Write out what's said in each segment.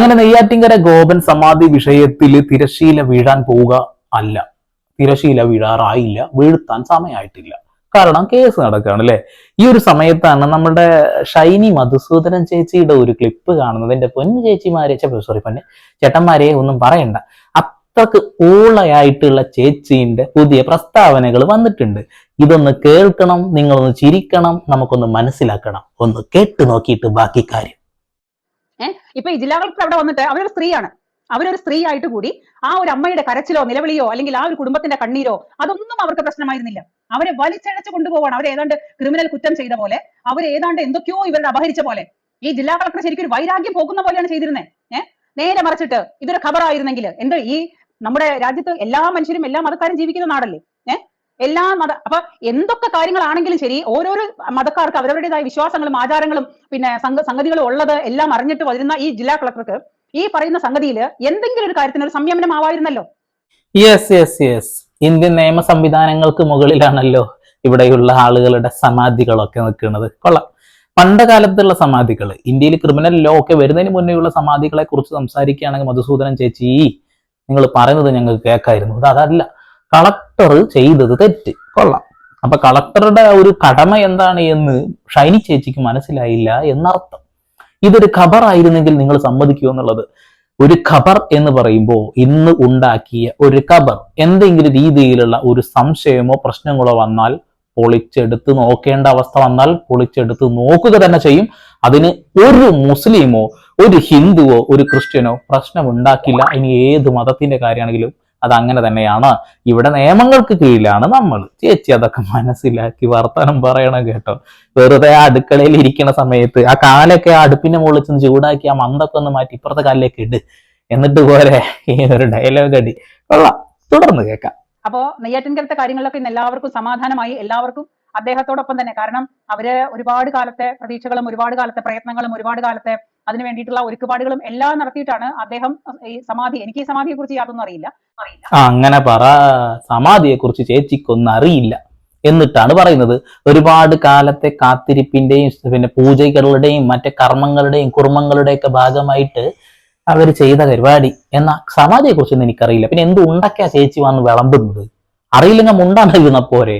അങ്ങനെ നെയ്യാറ്റിങ്കര ഗോപൻ സമാധി വിഷയത്തിൽ തിരശീല വീഴാൻ പോവുക അല്ല. തിരശീല വീഴാറായില്ല വീഴ്ത്താൻ സമയമായിട്ടില്ല കാരണം കേസ് നടക്കുകയാണ് അല്ലെ? ഈ ഒരു സമയത്താണ് നമ്മുടെ ഷൈനി മധുസൂദനൻ ചേച്ചിയുടെ ഒരു ക്ലിപ്പ് കാണുന്നത്. എന്റെ പൊന്നു ചേച്ചിമാരെ സോറി പൊന്നെ ചേട്ടന്മാരെ ഒന്നും പറയണ്ട. അത്രയ്ക്ക് ഊളയായിട്ടുള്ള ചേച്ചീന്റെ പുതിയ പ്രസ്താവനകൾ വന്നിട്ടുണ്ട്. ഇതൊന്ന് കേൾക്കണം നിങ്ങളൊന്ന് ചിരിക്കണം നമുക്കൊന്ന് മനസ്സിലാക്കണം. ഒന്ന് കേട്ടു നോക്കിയിട്ട് ബാക്കി കാര്യം. ഇപ്പൊ കളക്ടർ അവിടെ വന്നിട്ട് അവരൊരു സ്ത്രീയാണ്. അവരൊരു സ്ത്രീ ആയിട്ട് കൂടി ആ ഒരു അമ്മയുടെ കരച്ചിലോ നിലവിളിയോ അല്ലെങ്കിൽ ആ ഒരു കുടുംബത്തിന്റെ കണ്ണീരോ അതൊന്നും അവർക്ക് പ്രശ്നമായിരുന്നില്ല. അവരെ വലിച്ചഴച്ചു കൊണ്ടുപോവാണ്. അവർ ഏതാണ്ട് ക്രിമിനൽ കുറ്റം ചെയ്ത പോലെ അവർ ഏതാണ്ട് എന്തൊക്കെയോ ഇവരുടെ അപഹരിച്ച പോലെ. ഈ ജില്ലാ കളക്ടർ ശരിക്കും ഒരു വൈരാഗ്യം പോകുന്ന പോലെയാണ് ചെയ്തിരുന്നത് ഏഹ് നേരെ മറിച്ചിട്ട് ഇതൊരു ഖബറായിരുന്നെങ്കിൽ എന്താ ഈ നമ്മുടെ രാജ്യത്ത് എല്ലാ മനുഷ്യരും എല്ലാ മതക്കാരും ജീവിക്കുന്ന നാടല്ലേ? എല്ലാ മത അപ്പൊ എന്തൊക്കെ കാര്യങ്ങളാണെങ്കിലും ശരി ഓരോരോ മതക്കാർക്ക് അവരവരുടേതായ വിശ്വാസങ്ങളും ആചാരങ്ങളും പിന്നെ സംഗ സംഗതികളും ഉള്ളത് എല്ലാം അറിഞ്ഞിട്ട് വരുന്ന ഈ ജില്ലാ കളക്ടർക്ക് ഈ പറയുന്ന സംഗതിയിൽ എന്തെങ്കിലും ഒരു കാര്യത്തിന് ഒരു സംയമനം ആവായിരുന്നല്ലോ യെസ് യെസ് യെസ് ഇന്ത്യൻ നിയമ സംവിധാനങ്ങൾക്ക് മുകളിലാണല്ലോ ഇവിടെയുള്ള ആളുകളുടെ സമാധികളൊക്കെ നിൽക്കുന്നത്. കൊള്ളാം. പണ്ട കാലത്തുള്ള സമാധികൾ ഇന്ത്യയിൽ ക്രിമിനൽ ലോ ഒക്കെ വരുന്നതിന് മുന്നേയുള്ള സമാധികളെ കുറിച്ച് സംസാരിക്കുകയാണെങ്കിൽ മധുസൂദനൻ ചേച്ചി നിങ്ങൾ പറയുന്നത് ഞങ്ങൾക്ക് കേൾക്കായിരുന്നു. അത് അതല്ല. കളക്ടർ ചെയ്തത് തെറ്റ്. കൊള്ളാം. അപ്പൊ കളക്ടറുടെ ഒരു കടമ എന്താണ് എന്ന് ഷൈനി ചേച്ചിക്ക് മനസ്സിലായില്ല എന്നർത്ഥം. ഇതൊരു ഖബർ ആയിരുന്നെങ്കിൽ നിങ്ങൾ സമ്മതിക്കുമോ എന്നുള്ളത്. ഒരു ഖബർ എന്ന് പറയുമ്പോൾ ഇന്ന് ഉണ്ടാക്കിയ ഒരു ഖബർ എന്തെങ്കിലും രീതിയിലുള്ള ഒരു സംശയമോ പ്രശ്നങ്ങളോ വന്നാൽ പൊളിച്ചെടുത്ത് നോക്കേണ്ട അവസ്ഥ വന്നാൽ പൊളിച്ചെടുത്ത് നോക്കുക തന്നെ ചെയ്യും. അതിന് ഒരു മുസ്ലിമോ ഒരു ഹിന്ദുവോ ഒരു ക്രിസ്ത്യനോ പ്രശ്നം ഉണ്ടാക്കില്ല ഇനി ഏത് മതത്തിന്റെ കാര്യമാണെങ്കിലും അത് അങ്ങനെ തന്നെയാണ്. ഇവിടെ നിയമങ്ങൾക്ക് കീഴിലാണ് നമ്മൾ ചേച്ചി അതൊക്കെ മനസ്സിലാക്കി വർത്തമാനം പറയണം കേട്ടോ. വെറുതെ ആ അടുക്കളയിൽ ഇരിക്കുന്ന സമയത്ത് ആ കാലൊക്കെ ആ അടുപ്പിന്റെ മുകളിൽ ചെന്ന് ചൂടാക്കി ആ മന്തൊക്കെ ഒന്ന് മാറ്റി ഇപ്പുറത്തെ കാലിലേക്ക് ഇട്. എന്നിട്ട് പോരെ ഈ ഒരു ഡയലോഗ് അടി. കൊള്ളാം. തുടർന്ന് കേൾക്കാം. അപ്പോ നെയ്യാറ്റിൻകരത്തെ കാര്യങ്ങളിലൊക്കെ ഇന്ന് എല്ലാവർക്കും സമാധാനമായി. എല്ലാവർക്കും അദ്ദേഹത്തോടൊപ്പം തന്നെ. കാരണം അവർ ഒരുപാട് കാലത്തെ പ്രതീക്ഷകളും ഒരുപാട് കാലത്തെ പ്രയത്നങ്ങളും ഒരുപാട് കാലത്തെ അതിന് വേണ്ടിയിട്ടുള്ള ഒരുക്കുപാടുകളും എല്ലാം നടത്തിയിട്ടാണ് അദ്ദേഹം ഈ സമാധി എനിക്ക് ഈ സമാധിയെ കുറിച്ച് യാതൊന്നും അറിയില്ല. അങ്ങനെ പറ. സമാധിയെ കുറിച്ച് ചേച്ചിക്കൊന്നും അറിയില്ല. എന്നിട്ടാണ് പറയുന്നത്. ഒരുപാട് കാലത്തെ കാത്തിരിപ്പിന്റെയും പിന്നെ പൂജകളുടെയും മറ്റു കർമ്മങ്ങളുടെയും കുർമ്മങ്ങളുടെയും ഒക്കെ ഭാഗമായിട്ട് അവർ ചെയ്ത പരിപാടി. എന്ന സമാധിയെ കുറിച്ചൊന്നും എനിക്കറിയില്ല. പിന്നെ എന്ത് ഉണ്ടൊക്കെയാ ചേച്ചി വന്ന് വിളമ്പുന്നത്? അറിയില്ലെങ്കിൽ മുണ്ടാണ് ഇരുന്ന പോരെ.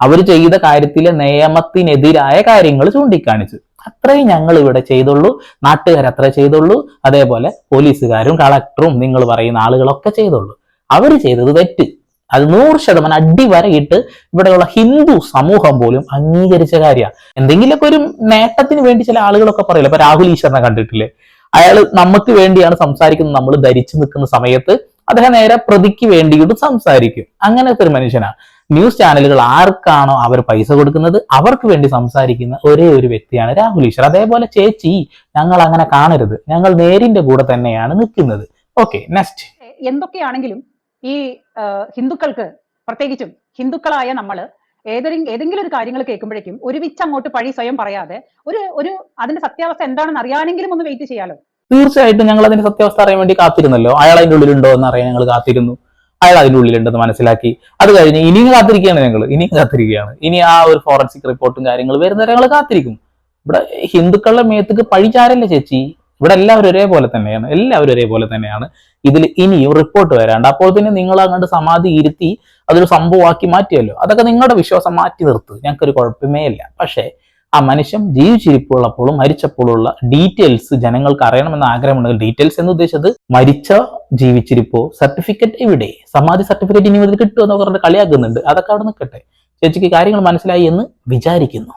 അവർ ചെയ്ത കാര്യത്തിലെ നിയമത്തിനെതിരായ കാര്യങ്ങൾ ചൂണ്ടിക്കാണിച്ചു. അത്രയും ഞങ്ങൾ ഇവിടെ ചെയ്തുള്ളൂ. നാട്ടുകാർ അത്ര ചെയ്തുള്ളൂ. അതേപോലെ പോലീസുകാരും കളക്ടറും നിങ്ങൾ പറയുന്ന ആളുകളൊക്കെ ചെയ്തുള്ളൂ. അവർ ചെയ്തത് തെറ്റ്. അത് നൂറ് ശതമാനം അടിവരയിട്ട് ഇവിടെയുള്ള ഹിന്ദു സമൂഹം പോലും അംഗീകരിച്ച കാര്യമാണ് എന്തെങ്കിലുമൊക്കെ ഒരു നേട്ടത്തിന് വേണ്ടി ചില ആളുകളൊക്കെ പറയില്ല? ഇപ്പൊ രാഹുൽ ഈശ്വരനെ കണ്ടിട്ടില്ലേ? അയാൾ നമുക്ക് വേണ്ടിയാണ് സംസാരിക്കുന്നത്. നമ്മൾ ധരിച്ചു നിൽക്കുന്ന സമയത്ത് അദ്ദേഹം നേരെ പ്രതിക്ക് വേണ്ടിയിട്ട് സംസാരിക്കും. അങ്ങനത്തെ ഒരു മനുഷ്യനാണ് ന്യൂസ് ചാനലുകൾ ആർക്കാണോ അവർ പൈസ കൊടുക്കുന്നത് അവർക്ക് വേണ്ടി സംസാരിക്കുന്ന ഒരേ ഒരു വ്യക്തിയാണ് രാഹുൽ ഈശ്വർ. അതേപോലെ ചേച്ചി ഞങ്ങൾ അങ്ങനെ കാണരുത്. ഞങ്ങൾ നേരിന്റെ കൂടെ തന്നെയാണ് നിൽക്കുന്നത്. ഓക്കെ നെക്സ്റ്റ് എന്തൊക്കെയാണെങ്കിലും ഈ ഹിന്ദുക്കൾക്ക് പ്രത്യേകിച്ചും ഹിന്ദുക്കളായ നമ്മൾ ഏതെങ്കിലും ഏതെങ്കിലും ഒരു കാര്യങ്ങൾ കേൾക്കുമ്പോഴേക്കും ഒരു വിച്ച് അങ്ങോട്ട് പഴി സ്വയം പറയാതെ ഒരു ഒരു അതിന്റെ സത്യാവസ്ഥ എന്താണെന്ന് അറിയാനെങ്കിലും ഒന്ന് വെയിറ്റ് ചെയ്യാലോ. തീർച്ചയായിട്ടും ഞങ്ങൾ അതിന്റെ സത്യാവസ്ഥ അറിയാൻ വേണ്ടി കാത്തിരുന്നല്ലോ. അയാൾ അതിന്റെ ഉള്ളിലുണ്ടോ എന്ന് അറിയാൻ ഞങ്ങൾ കാത്തിരുന്നു. അയാൾ അതിന്റെ ഉള്ളിലുണ്ടെന്ന് മനസ്സിലാക്കി. അത് കഴിഞ്ഞ് ഇനിയും കാത്തിരിക്കുകയാണ് ഞങ്ങൾ ഇനിയും കാത്തിരിക്കുകയാണ്. ഇനി ആ ഒരു ഫോറൻസിക് റിപ്പോർട്ടും കാര്യങ്ങളും വരുന്നവരെ ഞങ്ങൾ കാത്തിരിക്കും. ഇവിടെ ഹിന്ദുക്കളുടെ മേത്തേക്ക് പഴിചാരല്ലേ ചേച്ചി? ഇവിടെ എല്ലാവരും ഒരേപോലെ തന്നെയാണ്. എല്ലാവരും ഒരേപോലെ തന്നെയാണ്. ഇതിൽ ഇനിയും റിപ്പോർട്ട് വരാണ്ട്. അപ്പോൾ തന്നെ നിങ്ങൾ അങ്ങോട്ട് സമാധി ഇരുത്തി അതൊരു സംഭവമാക്കി മാറ്റിയല്ലോ. അതൊക്കെ നിങ്ങളുടെ വിശ്വാസം മാറ്റി നിർത്തു. ഞങ്ങൾക്കൊരു കുഴപ്പമേ ഇല്ല. പക്ഷേ ആ മനുഷ്യൻ ജീവിച്ചിരിപ്പുള്ളപ്പോഴും മരിച്ചപ്പോഴുള്ള ഡീറ്റെയിൽസ് ജനങ്ങൾക്ക് അറിയണമെന്ന് ആഗ്രഹമുണ്ടെങ്കിൽ ഡീറ്റെയിൽസ് എന്ന് ഉദ്ദേശിച്ചത് മരിച്ച ജീവിച്ചിരിപ്പോ സർട്ടിഫിക്കറ്റ് ഇവിടെ സമാധി സർട്ടിഫിക്കറ്റ് ഇനി മുതൽ കിട്ടുമെന്ന് പറഞ്ഞിട്ട് കളിയാക്കുന്നുണ്ട്. അതൊക്കെ അവിടെ നിൽക്കട്ടെ. ചേച്ചിക്ക് കാര്യങ്ങൾ മനസ്സിലായി എന്ന് വിചാരിക്കുന്നു.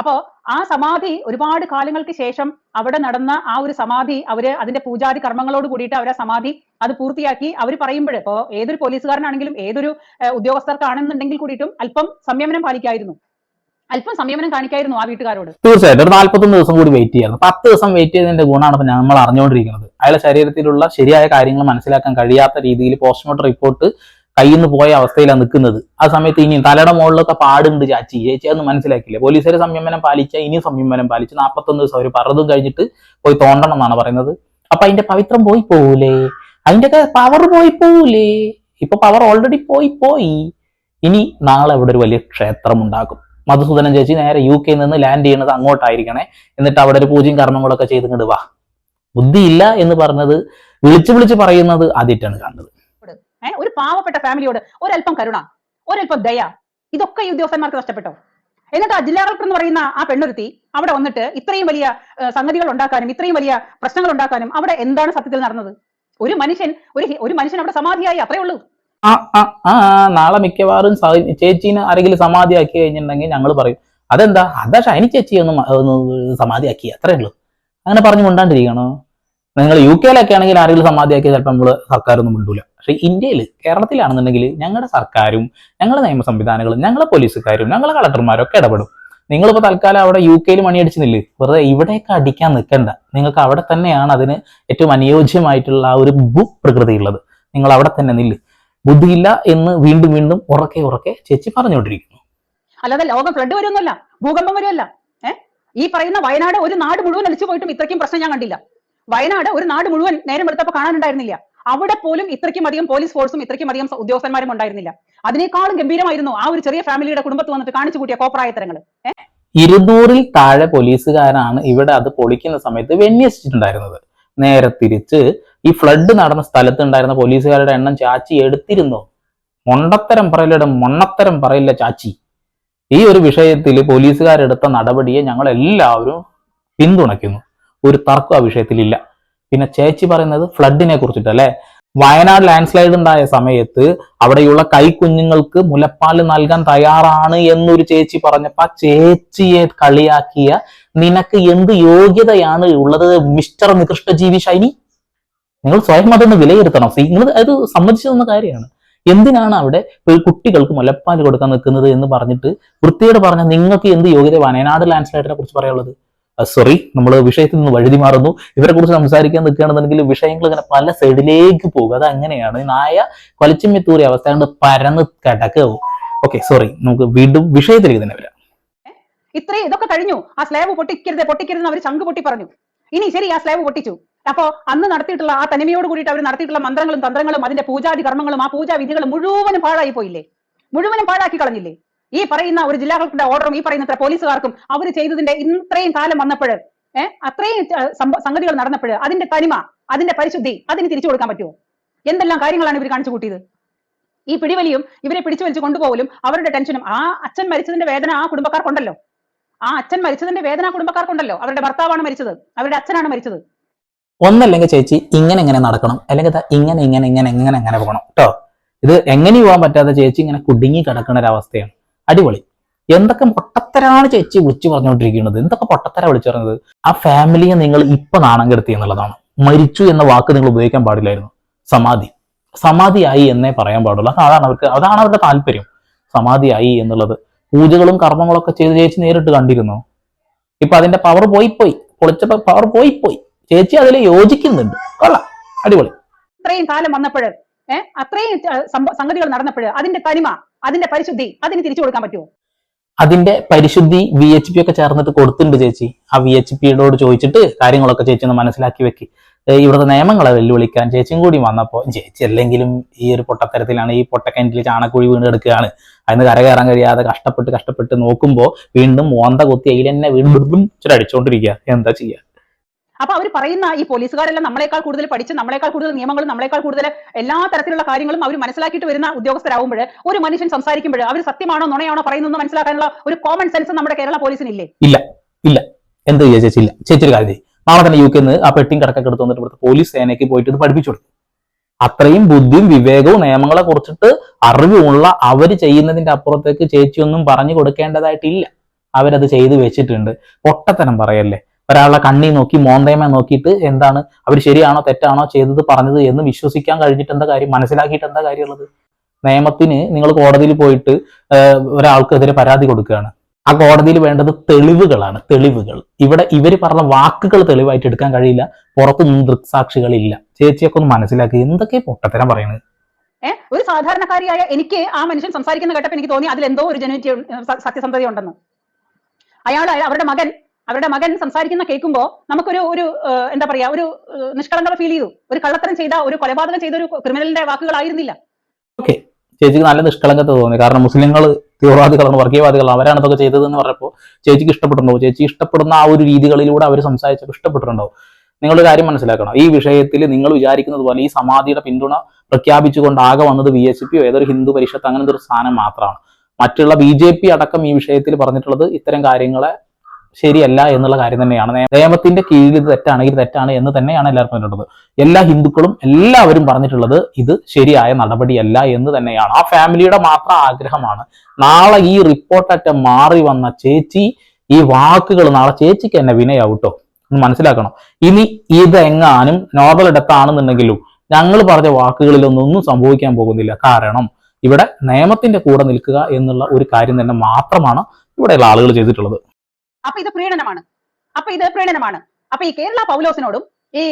അപ്പോ ആ സമാധി ഒരുപാട് കാലങ്ങൾക്ക് ശേഷം അവിടെ നടന്ന ആ ഒരു സമാധി അവർ അതിന്റെ പൂജാതി കർമ്മങ്ങളോട് കൂടിയിട്ട് അവരെ സമാധി അത് പൂർത്തിയാക്കി. അവർ പറയുമ്പോൾ ഇപ്പോ ഏതൊരു പോലീസുകാരനാണെങ്കിലും ഏതൊരു ഉദ്യോഗസ്ഥർക്കാണെന്നുണ്ടെങ്കിൽ കൂടിയിട്ടും അല്പം സംയമനം പാലിക്കായിരുന്നു. അല്പം സംയമനം കാണിക്കായിരുന്നു ആ വീട്ടുകാരോട്. തീർച്ചയായിട്ടും. ഒരു നാല്പത്തൊന്ന് ദിവസം കൂടി വെയിറ്റ് ചെയ്യണം പത്ത് ദിവസം വെയിറ്റ് ചെയ്തതിന്റെ ഗുണമാണ് ഇപ്പൊ നമ്മൾ അറിഞ്ഞുകൊണ്ടിരിക്കുന്നത്. അയാളുടെ ശരീരത്തിലുള്ള ശരിയായ കാര്യങ്ങൾ മനസ്സിലാക്കാൻ കഴിയാത്ത രീതിയിൽ പോസ്റ്റ്മോർട്ടം റിപ്പോർട്ട് കയ്യിൽ നിന്ന് പോയ അവസ്ഥയിലാണ് നിൽക്കുന്നത്. ആ സമയത്ത് ഇനിയും തലയുടെ മുകളിലൊക്കെ പാടുണ്ട് ചാച്ചി. ചേച്ചി അതൊന്നും മനസ്സിലാക്കില്ല പോലീസുകാർ സംയമനം പാലിച്ച ഇനിയും സംയമനം പാലിച്ച് നാൽപ്പത്തൊന്ന് ദിവസം അവർ പറഞ്ഞതും കഴിഞ്ഞിട്ട് പോയി തോണ്ടണം എന്നാണ് പറയുന്നത്. അപ്പൊ അതിന്റെ പവിത്രം പോയി പോകൂലേ അതിന്റെ ഒക്കെ പവർ പോയി പോകൂലേ ഇപ്പൊ പവർ ഓൾറെഡി പോയി പോയി. ഇനി നാളെ ഇവിടെ ഒരു വലിയ ക്ഷേത്രം ഉണ്ടാകും മധുസൂദനൻ ചേച്ചി നേരെ യു കെയിൽ നിന്ന് ലാൻഡ് ചെയ്യുന്നത് അങ്ങോട്ടായിരിക്കണേ. എന്നിട്ട് അവിടെ ഒരു പൂജയും കർമ്മങ്ങളൊക്കെ ചെയ്ത് വാ. ബുദ്ധിയില്ല എന്ന് പറഞ്ഞത് വിളിച്ചു വിളിച്ച് പറയുന്നത് ആദ്യമായിട്ടാണ് കണ്ടത് ഒരു പാവപ്പെട്ട ഫാമിലിയോട് ഒരല്പം കരുണ ഒരല്പം ദയ ഇതൊക്കെ ഈ ഉദ്യോഗസ്ഥന്മാർക്ക് നഷ്ടപ്പെട്ടോ? എന്നിട്ട് ആ ജില്ലാ കളക്ടർ എന്ന് പറയുന്ന ആ പെണ്ണൊരുത്തി അവിടെ വന്നിട്ട് ഇത്രയും വലിയ സംഗതികൾ ഉണ്ടാക്കാനും ഇത്രയും വലിയ പ്രശ്നങ്ങൾ ഉണ്ടാക്കാനും അവിടെ എന്താണ് സത്യത്തിൽ നടന്നത്? ഒരു മനുഷ്യൻ ഒരു ഒരു മനുഷ്യൻ അവിടെ സമാധിയായി അത്രേ ഉള്ളൂ. ആ ആ ആ നാളെ മിക്കവാറും ചേച്ചീനെ ആരെങ്കിലും സമാധിയാക്കി കഴിഞ്ഞിട്ടുണ്ടെങ്കിൽ ഞങ്ങൾ പറയും. അതെന്താ? അതാ ഷൈനി ചേച്ചി ഒന്ന് സമാധിയാക്കി അത്രേ ഉള്ളൂ. അങ്ങനെ പറഞ്ഞു കൊണ്ടാണ്ടിരിക്കണോ? നിങ്ങൾ യു കെയിലൊക്കെ ആണെങ്കിൽ ആരെങ്കിലും സമാധിയാക്കി ചിലപ്പോൾ നമ്മൾ സർക്കാരൊന്നും മിണ്ടൂല. പക്ഷെ ഇന്ത്യയിൽ കേരളത്തിലാണെന്നുണ്ടെങ്കിൽ ഞങ്ങളുടെ സർക്കാരും ഞങ്ങളുടെ നിയമ സംവിധാനങ്ങളും ഞങ്ങളുടെ പോലീസുകാരും ഞങ്ങളുടെ കളക്ടർമാരും ഒക്കെ ഇടപെടും. നിങ്ങളിപ്പോൾ തൽക്കാലം അവിടെ യു കെയിൽ മണിയടിച്ച് നില്ല്. വെറുതെ ഇവിടെയൊക്കെ അടിക്കാൻ നിൽക്കണ്ട. നിങ്ങൾക്ക് അവിടെ തന്നെയാണ് അതിന് ഏറ്റവും അനുയോജ്യമായിട്ടുള്ള ആ ഒരു ഭൂപ്രകൃതി ഉള്ളത് നിങ്ങൾ അവിടെ തന്നെ നില്ല്. ബുദ്ധിയില്ല എന്ന് വീണ്ടും വീണ്ടും ഉറക്കെ ഉറക്കെ ചേച്ചി പറഞ്ഞുകൊണ്ടിരിക്കുന്നു. അല്ലാതെ ലോകം ഫ്ലഡ് വരുമൊന്നുമല്ല ഭൂകമ്പം വരുമല്ല. ഏഹ് ഈ പറയുന്ന വയനാട് ഒരു നാട് മുഴുവൻ അലിച്ചു പോയിട്ടും ഇത്രയ്ക്കും പ്രശ്നം ഞാൻ കണ്ടില്ല. വയനാട് ഒരു നാട് മുഴുവൻ നേരം എടുത്തപ്പോൾ കാണാനുണ്ടായിരുന്നില്ല. അവിടെ പോലും ഇത്രയ്ക്കും അധികം പോലീസ് ഫോഴ്സും ഇത്രയ്ക്കും അധികം ഉദ്യോഗസ്ഥന്മാരും ഉണ്ടായിരുന്നില്ല. അതിനേക്കാളും ഗംഭീരമായിരുന്നു ആ ഒരു ചെറിയ ഫാമിലിയുടെ കുടുംബത്ത് വന്നിട്ട് കാണിച്ചു കൂട്ടിയ കോപ്രായത്തരങ്ങൾ ഇരുന്നൂറിൽ താഴെ പോലീസുകാരാണ് ഇവിടെ അത് പൊളിക്കുന്ന സമയത്ത് വിന്യസിച്ചിട്ടുണ്ടായിരുന്നത്. നേരെ തിരിച്ച് ഈ ഫ്ലഡ് നടന്ന സ്ഥലത്ത് ഉണ്ടായിരുന്ന പോലീസുകാരുടെ എണ്ണം ചാച്ചി എടുത്തിരുന്നോ. മൊണ്ടത്തരം പറയില്ലട മൊണ്ണത്തരം പറയില്ല ചാച്ചി. ഈ ഒരു വിഷയത്തിൽ പോലീസുകാരെടുത്ത നടപടിയെ ഞങ്ങൾ എല്ലാവരും പിന്തുണയ്ക്കുന്നു. ഒരു തർക്കം ആ വിഷയത്തിലില്ല. പിന്നെ ചേച്ചി പറയുന്നത് ഫ്ലഡിനെ കുറിച്ചിട്ടല്ലേ? വയനാട് ലാൻഡ് സ്ലൈഡ് ഉണ്ടായ സമയത്ത് അവിടെയുള്ള കൈക്കുഞ്ഞുങ്ങൾക്ക് മുലപ്പാൽ നൽകാൻ തയ്യാറാണ് എന്നൊരു ചേച്ചി പറഞ്ഞപ്പോ ആ ചേച്ചിയെ കളിയാക്കിയ നിനക്ക് എന്ത് യോഗ്യതയാണ് ഉള്ളത് മിസ്റ്റർ നികൃഷ്ടജീവി ഷൈനി നിങ്ങൾ സ്വയം അതൊന്ന് വിലയിരുത്തണം. നിങ്ങൾ അത് സമ്മതിച്ചു തന്ന കാര്യമാണ്. എന്തിനാണ് അവിടെ കുട്ടികൾക്ക് മുലപ്പാൽ കൊടുക്കാൻ നിൽക്കുന്നത് എന്ന് പറഞ്ഞിട്ട് വൃത്തിയോട് പറഞ്ഞ നിങ്ങൾക്ക് എന്ത് യോഗ്യത? വയനാട് ലാൻഡ് സ്ലൈഡിനെ കുറിച്ച് പറയാനുള്ളത്. സോറി നമ്മൾ വിഷയത്തിൽ നിന്ന് വഴുതി മാറുന്നു. ഇവരെ കുറിച്ച് സംസാരിക്കാൻ നിൽക്കുകയാണെന്നുണ്ടെങ്കിൽ വിഷയങ്ങൾ ഇങ്ങനെ പല സൈഡിലേക്ക് പോകും. അത് അങ്ങനെയാണ്. നായ കൊലച്ചുമെത്തൂറിയ അവസ്ഥ കൊണ്ട് പരന്ന് കിടക്കാവും ഓക്കെ സോറി നമുക്ക് വീണ്ടും വിഷയത്തിലേക്ക് തന്നെ വരാം. ഇത്രയും ഇതൊക്കെ കഴിഞ്ഞു. ആ സ്ലാബ് പൊട്ടിക്കരുത് പൊട്ടിക്കരുത് അവർ ചങ്ക് പൊട്ടി പറഞ്ഞു. ഇനി ശരി ആ സ്ലാബ് പൊട്ടിച്ചു. അപ്പോ അന്ന് നടത്തിയിട്ടുള്ള ആ തനിമയോട് കൂടിയിട്ട് അവർ നടത്തിയിട്ടുള്ള മന്ത്രങ്ങളും തന്ത്രങ്ങളും അതിന്റെ പൂജാതി കർമ്മങ്ങളും ആ പൂജാവിധികളും മുഴുവനും പാഴായി പോയില്ലേ? മുഴുവനും പാഴാക്കി കളഞ്ഞില്ലേ? ഈ പറയുന്ന ഒരു ജില്ലാ കളക്ടറുടെ ഓർഡറും ഈ പറയുന്ന പോലീസുകാർക്കും അവർ ചെയ്തതിന്റെ ഇത്രയും കാലം വന്നപ്പോൾ ഏഹ് അത്രയും സംഗതികൾ നടന്നപ്പോൾ അതിന്റെ തനിമ അതിന്റെ പരിശുദ്ധി അതിന് തിരിച്ചു കൊടുക്കാൻ പറ്റുമോ? എന്തെല്ലാം കാര്യങ്ങളാണ് ഇവർ കാണിച്ചു കൂട്ടിയത്? ഈ പിടിവലിയും ഇവരെ പിടിച്ചു വലിച്ചു കൊണ്ടുപോകലും അവരുടെ ടെൻഷനും ആ അച്ഛൻ മരിച്ചതിന്റെ വേദന ആ കുടുംബക്കാർക്കുണ്ടല്ലോ. ആ അച്ഛൻ മരിച്ചതിന്റെ വേദന കുടുംബക്കാർക്കുണ്ടല്ലോ. അവരുടെ ഭർത്താവാണ് മരിച്ചത് അവരുടെ അച്ഛനാണ് മരിച്ചത്. ഒന്നല്ലെങ്കിൽ ചേച്ചി ഇങ്ങനെ ഇങ്ങനെ നടക്കണം. അല്ലെങ്കിൽ ഇങ്ങനെ ഇങ്ങനെ ഇങ്ങനെ ഇങ്ങനെ ഇങ്ങനെ പോകണം. കേട്ടോ ഇത് എങ്ങനെ പോകാൻ പറ്റാതെ ചേച്ചി ഇങ്ങനെ കുടുങ്ങി കിടക്കുന്ന ഒരു അവസ്ഥയാണ്. അടിപൊളി. എന്തൊക്കെ പൊട്ടത്തരാണ് ചേച്ചി വിളിച്ചു പറഞ്ഞുകൊണ്ടിരിക്കുന്നത്? എന്തൊക്കെ പൊട്ടത്തര വിളിച്ചു പറഞ്ഞത്? ആ ഫാമിലിയെ നിങ്ങൾ ഇപ്പൊ നാണം കെടുത്തി എന്നുള്ളതാണ്. മരിച്ചു എന്ന വാക്ക് നിങ്ങൾ ഉപയോഗിക്കാൻ പാടില്ലായിരുന്നു. സമാധി. സമാധിയായി എന്നേ പറയാൻ പാടുള്ളൂ. അതാണ് അവർക്ക് അതാണ് അവരുടെ താല്പര്യം. സമാധിയായി എന്നുള്ളത്. പൂജകളും കർമ്മങ്ങളൊക്കെ ചെയ്ത് ചേച്ചി നേരിട്ട് കണ്ടിരുന്നു. ഇപ്പൊ അതിന്റെ പവർ പോയി പോയി പൊളിച്ചപ്പോ പവർ പോയി പോയി ചേച്ചി അതിൽ യോജിക്കുന്നുണ്ട്. കൊള്ളാം. അടിപൊളി. ഇത്രയും കാലം വന്നപ്പോഴ് ഏഹ് അത്രയും സംഗതികൾ നടന്നപ്പോഴ് അതിന്റെ തനിമ അതിന്റെ പരിശുദ്ധി അതിന് തിരിച്ചു കൊടുക്കാൻ പറ്റുമോ? അതിന്റെ പരിശുദ്ധി വി എച്ച് പി ഒക്കെ ചേർന്നിട്ട് കൊടുത്തിട്ടുണ്ട് ചേച്ചി. ആ വി എച്ച് പിയോട് ചോദിച്ചിട്ട് കാര്യങ്ങളൊക്കെ ചേച്ചി ഒന്ന് മനസ്സിലാക്കി വെക്ക്. ഇവിടുത്തെ നിയമങ്ങളെ വെല്ലുവിളിക്കാൻ ചേച്ചിയും കൂടി വന്നപ്പോൾ ചേച്ചി അല്ലെങ്കിലും ഈ ഒരു പൊട്ടത്തരത്തിലാണ് ഈ പൊട്ടക്കിണറ്റിൽ ചാണക്കുഴി വീണ് കിടക്കുകയാണ് അതിന് കരകയറാൻ കഴിയാതെ കഷ്ടപ്പെട്ട് കഷ്ടപ്പെട്ട് നോക്കുമ്പോൾ വീണ്ടും മോന്ത കുത്തി അതിൽ തന്നെ വീണ്ടും ഇച്ചിരി അടിച്ചോണ്ടിരിക്കുക. എന്താ ചെയ്യുക അപ്പൊ അവർ പറയുന്ന ഈ പോലീസുകാരെല്ലാം നമ്മളെക്കാൾ കൂടുതൽ പഠിച്ച് നമ്മളെക്കാൾ കൂടുതൽ നിയമങ്ങളും നമ്മളെക്കാൾ കൂടുതൽ എല്ലാ തരത്തിലുള്ള കാര്യങ്ങളും അവർ മനസ്സിലാക്കിയിട്ട് വരുന്ന ഉദ്യോഗസ്ഥരാകുമ്പോൾ ഒരു മനുഷ്യൻ സംസാരിക്കുമ്പോൾ അവർ സത്യമാണോ നുണയാണോ പറയുന്നതെന്ന് മനസ്സിലാക്കാനുള്ള ഒരു കോമൺ സെൻസ് നമ്മുടെ കേരള പോലീസിനില്ലേ? ഇല്ല ഇല്ല. ചേച്ചി? ഇല്ല. ചേച്ചി ഒരു കാര്യം ചെയ്യ്. നാളെ തന്നെ യു കെന്ന് ആ പെട്ടിയും കടക്കൊക്കെ എടുത്ത് വന്നിട്ട് ഇവിടുത്തെ പോലീസ് സേനയ്ക്ക് പോയിട്ട് ഇത് പഠിപ്പിച്ചു കൊടുക്കും. അത്രയും ബുദ്ധിയും വിവേകവും നിയമങ്ങളെ കുറിച്ചിട്ട് അറിവുമുള്ള അവർ ചെയ്യുന്നതിന്റെ അപ്പുറത്തേക്ക് ചേച്ചിയൊന്നും പറഞ്ഞു കൊടുക്കേണ്ടതായിട്ടില്ല. അവരത് ചെയ്തു വെച്ചിട്ടുണ്ട്. പൊട്ടത്തനം പറയല്ലേ? ഒരാളെ കണ്ണി നോക്കി മോന്തേമ നോക്കിയിട്ട് എന്താണ് അവർ ശരിയാണോ തെറ്റാണോ ചെയ്തത് പറഞ്ഞത് എന്ന് വിശ്വസിക്കാൻ കഴിഞ്ഞിട്ട് എന്താ കാര്യം മനസ്സിലാക്കിയിട്ട് എന്താ കാര്യമുള്ളത്? നിയമത്തിന് നിങ്ങൾ കോടതിയിൽ പോയിട്ട് ഒരാൾക്കെതിരെ പരാതി കൊടുക്കുകയാണ്. ആ കോടതിയിൽ വേണ്ടത് തെളിവുകളാണ് തെളിവുകൾ. ഇവിടെ ഇവർ പറഞ്ഞ വാക്കുകൾ തെളിവായിട്ട് എടുക്കാൻ കഴിയില്ല പുറത്തു ദൃക്സാക്ഷികളില്ല ചേച്ചിയൊക്കെ ഒന്ന് മനസ്സിലാക്കി എന്തൊക്കെ പൊട്ടത്തരം പറയുന്നത് ഒരു സാധാരണക്കാരിയായ എനിക്ക് ആ മനുഷ്യൻ സംസാരിക്കുന്ന കേട്ടപ്പോൾ എനിക്ക് തോന്നി അതിൽ എന്തോ ഒരു ജനുവിറ്റി സത്യസന്ധത ഉണ്ടെന്ന് അയാൾ അവരുടെ മകൻ അവരുടെ മകൻ സംസാരിക്കുന്ന കേൾക്കുമ്പോൾ നമുക്കൊരു ഒരു എന്താ പറയാ ഒരു നിഷ്കളങ്കത ഫീൽ ചെയ്തു. ഒരു കള്ളത്തരം ചെയ്ത ഒരു കൊലപാതകം ചെയ്ത ഒരു ക്രിമിനലിന്റെ വാക്കുകളായിരുന്നില്ല ഓക്കെ. ചേച്ചിക്ക് നല്ല നിഷ്കളങ്കത തോന്നി. കാരണം മുസ്ലിങ്ങൾ തീവ്രവാദികളാണ് വർഗീയവാദികളാണ് അവരാണ് ഇതൊക്കെ ചെയ്തതെന്ന് പറഞ്ഞപ്പോൾ ചേച്ചിക്ക് ഇഷ്ടപ്പെട്ടുണ്ടോ ചേച്ചി ഇഷ്ടപ്പെടുന്ന ആ ഒരു രീതികളിലൂടെ അവർ സംസാരിച്ചപ്പോൾ ഇഷ്ടപ്പെട്ടിട്ടുണ്ടാവും. നിങ്ങളൊരു കാര്യം മനസ്സിലാക്കണം. ഈ വിഷയത്തിൽ നിങ്ങൾ വിചാരിക്കുന്നത് പോലെ ഈ സമാധിയുടെ പിന്തുണ പ്രഖ്യാപിച്ചുകൊണ്ട് ആകെ വന്നത് ബി എസ് പിയോ ഏതൊരു ഹിന്ദു പരിഷത്ത് അങ്ങനത്തെ ഒരു സ്ഥാനം മാത്രമാണ്. മറ്റുള്ള ബി ജെ പി അടക്കം ഈ വിഷയത്തിൽ പറഞ്ഞിട്ടുള്ളത് ഇത്തരം കാര്യങ്ങളെ ശരിയല്ല എന്നുള്ള കാര്യം തന്നെയാണ്. നിയമത്തിന്റെ കീഴിൽ ഇത് തെറ്റാണെങ്കിൽ തെറ്റാണ് എന്ന് തന്നെയാണ് എല്ലാവർക്കും പറഞ്ഞിട്ടുള്ളത്. എല്ലാ ഹിന്ദുക്കളും എല്ലാവരും പറഞ്ഞിട്ടുള്ളത് ഇത് ശരിയായ നടപടിയല്ല എന്ന് തന്നെയാണ്. ആ ഫാമിലിയുടെ മാത്രം ആഗ്രഹമാണ്. നാളെ ഈ റിപ്പോർട്ടറ്റ മാറി വന്ന ചേച്ചി ഈ വാക്കുകൾ നാളെ ചേച്ചിക്ക് തന്നെ വിനയാവട്ടോ മനസ്സിലാക്കണം. ഇനി ഇതെങ്ങാനും നോർമൽ എടുത്താണെന്നുണ്ടെങ്കിലും ഞങ്ങൾ പറഞ്ഞ വാക്കുകളിലൊന്നും ഒന്നും സംഭവിക്കാൻ പോകുന്നില്ല. കാരണം ഇവിടെ നിയമത്തിന്റെ കൂടെ നിൽക്കുക എന്നുള്ള ഒരു കാര്യം തന്നെ മാത്രമാണ് ഇവിടെയുള്ള ആളുകൾ ചെയ്തിട്ടുള്ളത്. അപ്പൊ ഇത് പ്രീണനമാണ്. അപ്പൊ ഇത് പ്രീണനമാണ്. അപ്പൊ ഈ കേരള പൗലോസിനോടും ഈ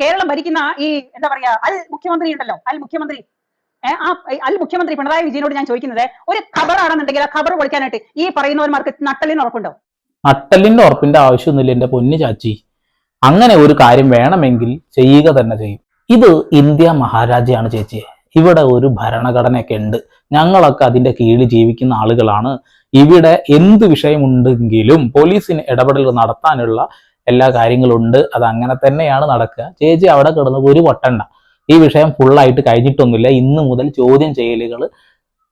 കേരളം ഭരിക്കുന്ന ഈ എന്താ പറയാ അൽ മുഖ്യമന്ത്രി ഉണ്ടല്ലോ അൽ മുഖ്യമന്ത്രി ആ അൽ മുഖ്യമന്ത്രി പിണറായി വിജയനോട് ഞാൻ ചോദിക്കുന്നത് ഒരു ഖബറാണെന്നുണ്ടെങ്കിൽ ആ ഖബർ പൊളിക്കാനായിട്ട് ഈ പറയുന്നവന്മാർക്ക് നട്ടലിന് ഉറപ്പുണ്ടോ? നട്ടലിന്റെ ഉറപ്പിന്റെ ആവശ്യമൊന്നുമില്ല എന്റെ പൊന്നു ചാച്ചി. അങ്ങനെ ഒരു കാര്യം വേണമെങ്കിൽ ചെയ്യുക തന്നെ ചെയ്യും. ഇത് ഇന്ത്യ മഹാരാജ്യമാണ് ചേച്ചി ഇവിടെ ഒരു ഭരണഘടനയൊക്കെ ഉണ്ട്. ഞങ്ങളൊക്കെ അതിന്റെ കീഴിൽ ജീവിക്കുന്ന ആളുകളാണ്. ഇവിടെ എന്ത് വിഷയമുണ്ടെങ്കിലും പോലീസിന് ഇടപെടൽ നടത്താനുള്ള എല്ലാ കാര്യങ്ങളും ഉണ്ട് അത് അങ്ങനെ തന്നെയാണ് നടക്കുക. ചേച്ചി അവിടെ കിടന്ന് ഒരു പൊട്ടണ്ട. ഈ വിഷയം ഫുള്ളായിട്ട് കഴിഞ്ഞിട്ടൊന്നുമില്ല. ഇന്ന് മുതൽ ചോദ്യം ചെയ്യലുകൾ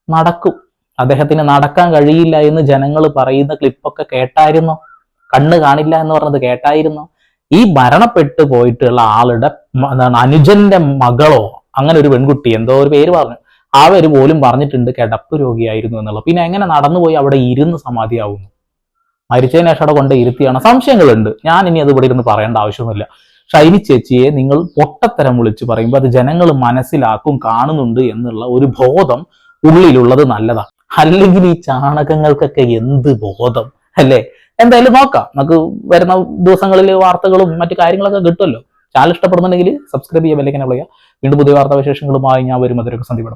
നടക്കും. അദ്ദേഹത്തിന് നടക്കാൻ കഴിയില്ല എന്ന് ജനങ്ങൾ പറയുന്ന ക്ലിപ്പൊക്കെ കേട്ടായിരുന്നോ? കണ്ണ് കാണില്ല എന്ന് പറഞ്ഞത് കേട്ടായിരുന്നോ? ഈ മരണപ്പെട്ടു പോയിട്ടുള്ള ആളുടെ എന്താണ് അനുജന്റെ മകളോ അങ്ങനെ ഒരു പെൺകുട്ടി എന്തോ ഒരു പേര് പറഞ്ഞു. അവർ പോലും പറഞ്ഞിട്ടുണ്ട് കിടപ്പ് രോഗിയായിരുന്നു എന്നുള്ളത്. പിന്നെ എങ്ങനെ നടന്നുപോയി അവിടെ ഇരുന്ന് സമാധിയാവുന്നു? മരിച്ചതിന് ശേഷം അവിടെ കൊണ്ട് ഇരുത്തിയാണ്? സംശയങ്ങളുണ്ട്. ഞാൻ ഇനി അത് ഇവിടെ ഇരുന്ന് പറയേണ്ട ആവശ്യമൊന്നുമില്ല. ഷൈനി ചേച്ചിയെ നിങ്ങൾ പൊട്ടത്തരം വിളിച്ച് പറയുമ്പോൾ അത് ജനങ്ങൾ മനസ്സിലാക്കും കാണുന്നുണ്ട് എന്നുള്ള ഒരു ബോധം ഉള്ളിലുള്ളത് നല്ലതാണ് അല്ലെങ്കിൽ ഈ ചാണകങ്ങൾക്കൊക്കെ എന്ത് ബോധം അല്ലേ? എന്തായാലും നോക്കാം. നമുക്ക് വരുന്ന ദിവസങ്ങളിൽ വാർത്തകളും മറ്റു കാര്യങ്ങളൊക്കെ കിട്ടുമല്ലോ. ചാനൽ ഇഷ്ടപ്പെടുന്നുണ്ടെങ്കിൽ സബ്സ്ക്രൈബ് ചെയ്യാൻ ബെല്ലൈക്കനെ വിളിക്കുക വീണ്ടും പുതിയ വാർത്താവിശേഷങ്ങളുമായി ഞാൻ വരും അതിരൊക്കെ സന്ദീപ്